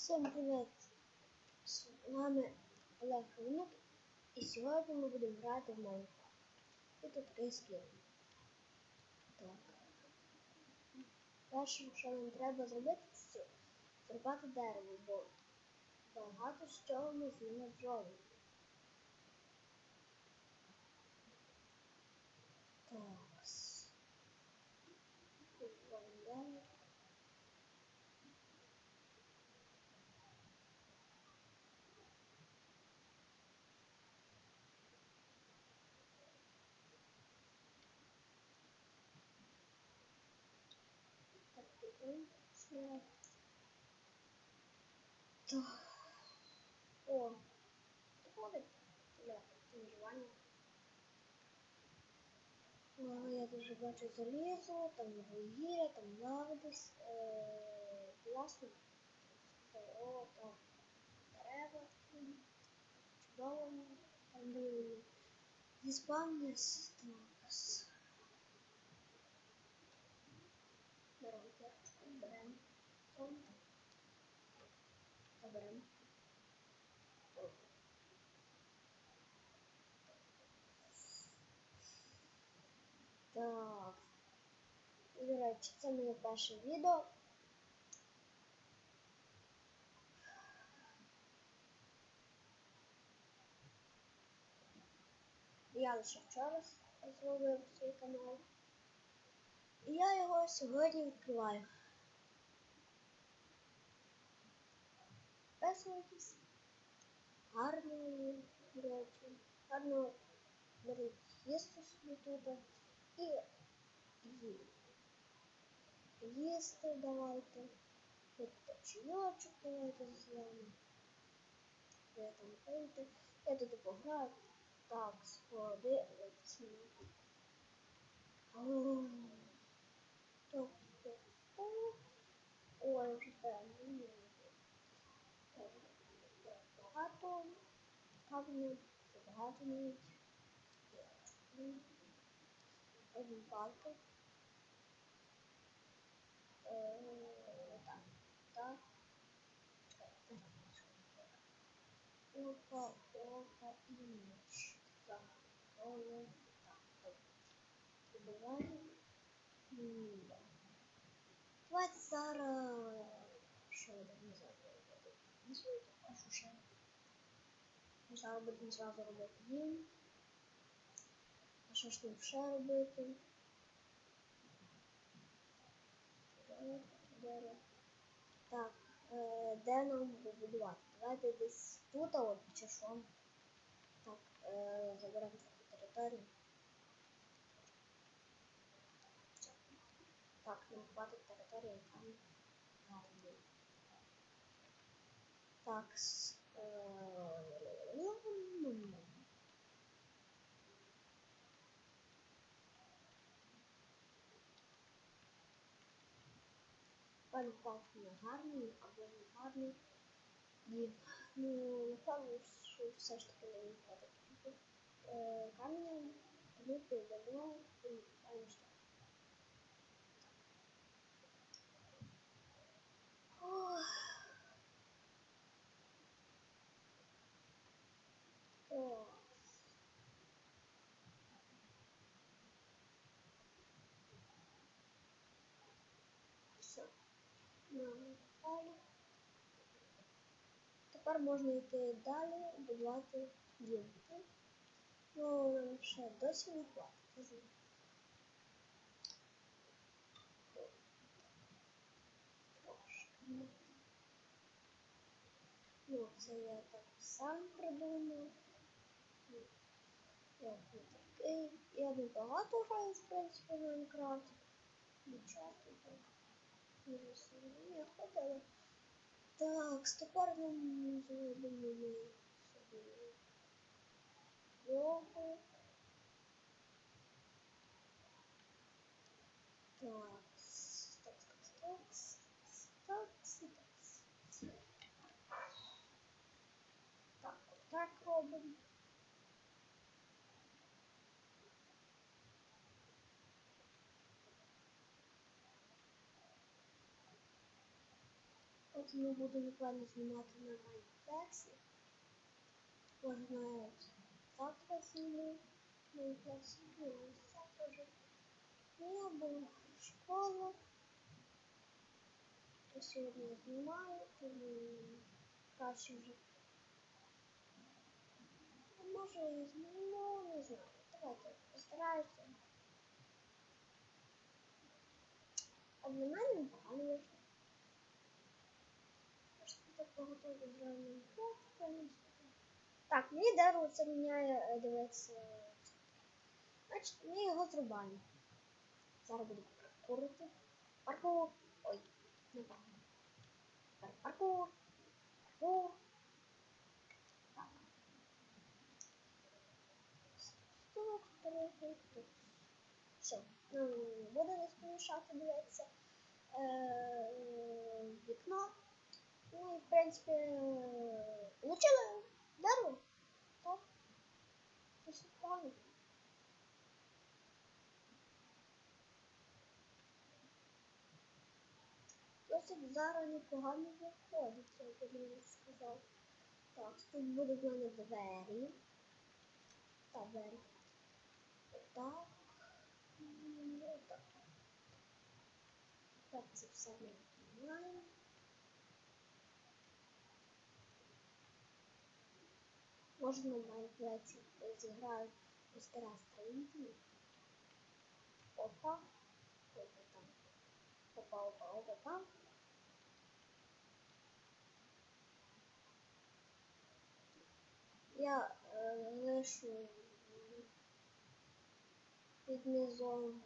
Всім привіт! З вами Олег Ховнюк і сьогодні ми будемо грати в Майнкрафт. І тут такий скін. Так. Перше, що нам треба зробити, це зрубати дерево, бо багато чого ми з ними зробимо. Так. О, підходить для виживання. Я дуже бачу залізо, там вугілля, там. Е, класно. О, так. Дерева. Чудово. Там були зіспавнись. Так. с- Беремо кірочку, беремо сон. Заберемо. Так. До речі, це моє перше відео. Я лише вчора зробив свій канал. І я його сьогодні відкриваю. Гарний, до речі. Гарно беріть їсти собі тут. І. Їсти давайте. Чайочок давайте вами. Ви там пийте. Я пограю. Так, сходи. Тобто, ой, вже певно. Багато. Кавно, багато навіть. Один палка. Е, Так, так. Опа, опа, і меч. Так, о, так. Добиваємо. М, да. Давайте зараз... Що я не знаю, не знаю, а що ще? Зараз будемо зразу робити дім. А що ж нам ще робити? Так, е, де нам побудувати? Давайте десь тут, а от чи що? Так, е, заберемо трохи територію. Так, нам хватить території там. Так, Пан палку не гарний або не гарний. І, ну, напевно, що все ж таки не виходить. Е, камінь, ліпи, давно, і пам'ятаю. Ох. Ох. Все. Тепер можна йти далі, будувати дім. Ну, нам ще досі не хватить. Ну, це я так сам придумав. Я такий. Я не багато граю, в принципі, в Майнкрафт. Не часто так. Не сильно ходила. Так, тепер нам зробимо ми собі йогу. Так, так, так, так, так, так. Так, так потім я буду буквально знімати на Майнплексі. Може навіть завтра зніму Майнплексі. Ну, завтра вже. Ну, я буду в школу. Я сьогодні знімаю, тому краще вже. А може і зніму, не знаю. Давайте постараюся. А для мене. Так мені дерево це міняє, е, дивиться. Значить, ми його зрубаємо. Зараз буду курити. Паркур. Ой, не так. Тепер Паркур. Паркур. Так. Стук, трохи, тут. Все. Ну, буду не спомішати дивитися. Е, вікно. Ну в принципі влучили дерево. Так. Це погано. Досить зараз непогано виходить, я би не сказав. Так, тут будуть в мене двері. Так, двері. Отак. Отак. Так, це все ми знімаємо. Можна в Майнкрафті зіграю мастера строїтелі. Опа. Опа там. Опа, опа, опа, там. Я е, лишу під низом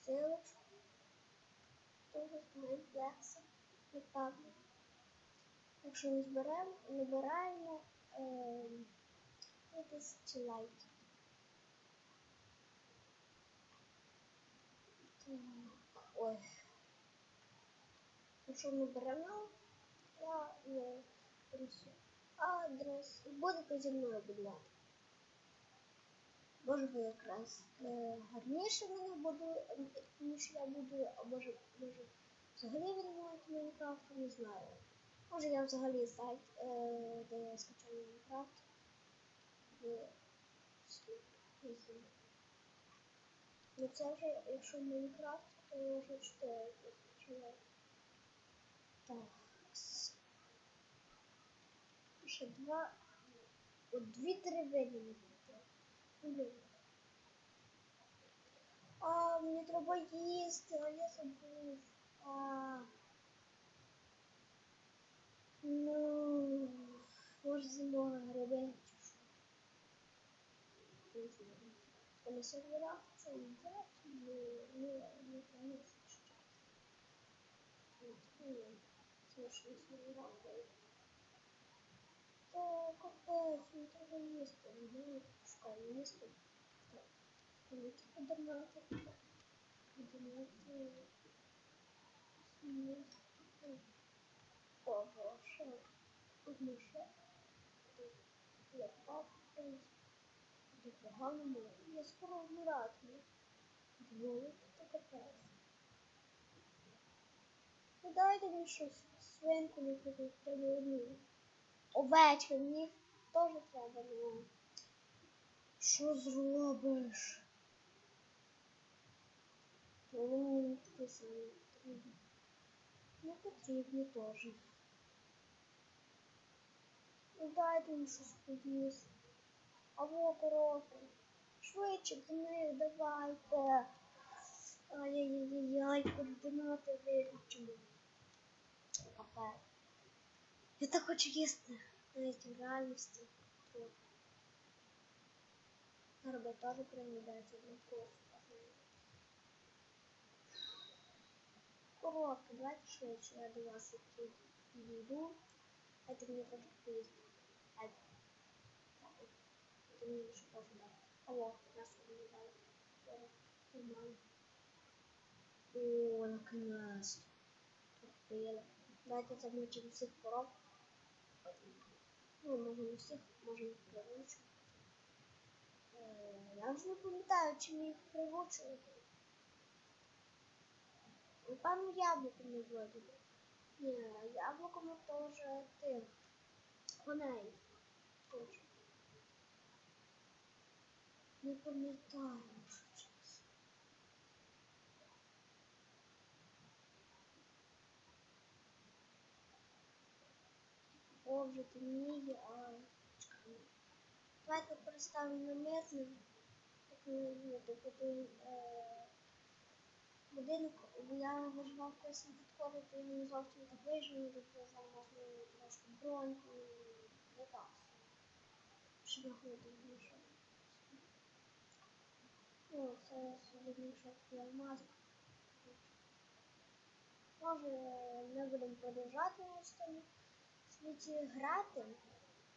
силочку. Тоже з Майнкрафта. Якщо не зберемо, набираємо е, 2000 лайків. Так, ой. Якщо не беремо, я не принесу адрес. І будете зі мною, ласка. Може ви якраз е, гарніше мене буду, ніж я буду, а може, може взагалі не знаєте Майнкрафт, не знаю. Може я взагалі сайт, е, де я скачав Майнкрафт. Ну це вже, якщо Майнкрафт, то вже 4 скачав. Так. Ще два. От дві-три видно. Блін. А, мені треба їсти, а я забув. А. Ну, може зимова гриби чи що. Знаю. А на серверах це їдять, ну, не, приносить щастя. Смішно серверах. Та капець, не треба їсти. Ну, шукаю їсти. Великі. Подонати. Смішно. Ого, що? Одну ще. Я папа. Непогано Я скоро вмиратиму. Двоє то капець. Ну дайте мені щось. Свинку не хочу, треба одну. Овечки, мені теж треба, ну. Що зробиш? Вони мені не такі самі потрібні. Не потрібні теж. Ну дайте мені щось поїсти. Або коровки. Швидше до них давайте. Ай-яй-яй-яй, координати виключимо. Капець. Я так хочу їсти. Навіть в реальності. Робить теж приїдається на курс. Коровки, давайте швидше, я до вас підійду. Дайте мені теж поїсти. Дайте. Дайте мені ще теж дати. Алло, нас не дали. Нормально. О, наконец-то. Купили. Давайте замочимо всіх коров. Ну, може не всіх, може їх приручу. Е, Я вже не пам'ятаю, чи ми їх приручили. Напевно, яблуком не вроді. Ні, яблуком то вже тих. Коней. Точно. Не пам'ятаю. О, вже темніє, а чекай. Давайте переставимо на мирне. Так, ну, ну, типу, е, будинок, бо я виживав колись хардкорі, то він зовсім так вижив, тобто зараз ну, трошки броньку, не так. Ще на ходу вийшов. Ну. Може, ми будемо продовжати на цьому світі грати.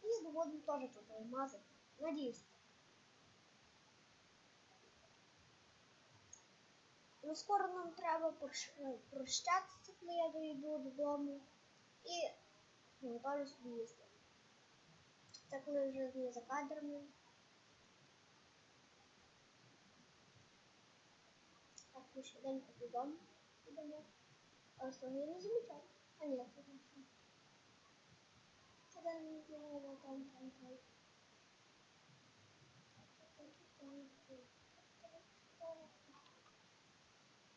І здобудемо теж тут алмазик. Надіюсь. Ну, скоро нам треба е, прощатися, коли я дойду додому. І ну, теж собі їсти. Це коли вже не за кадрами. Так, ми швиденько додому йдемо. А остальні не замічають. А ні, це там що. Це там не там, там.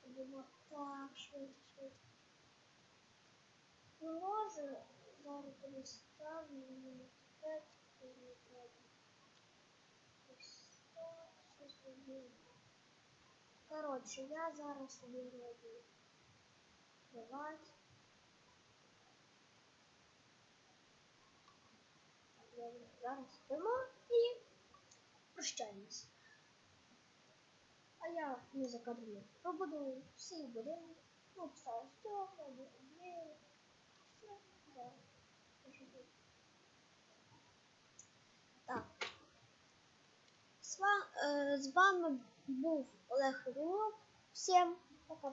Будемо так, швидко, швидко. Ну, може, зараз переставлю на п'ять, не треба. Ось так, щось зробимо. Коротше, я зараз собі роблю кровать. Зараз спимо і прощаємось. А я не за кадром пробуду всі будинки. Ну, стекла, двері. Все, зараз. Дуже добре. Так. Е, З вами був Олег Рулов. Всім пока.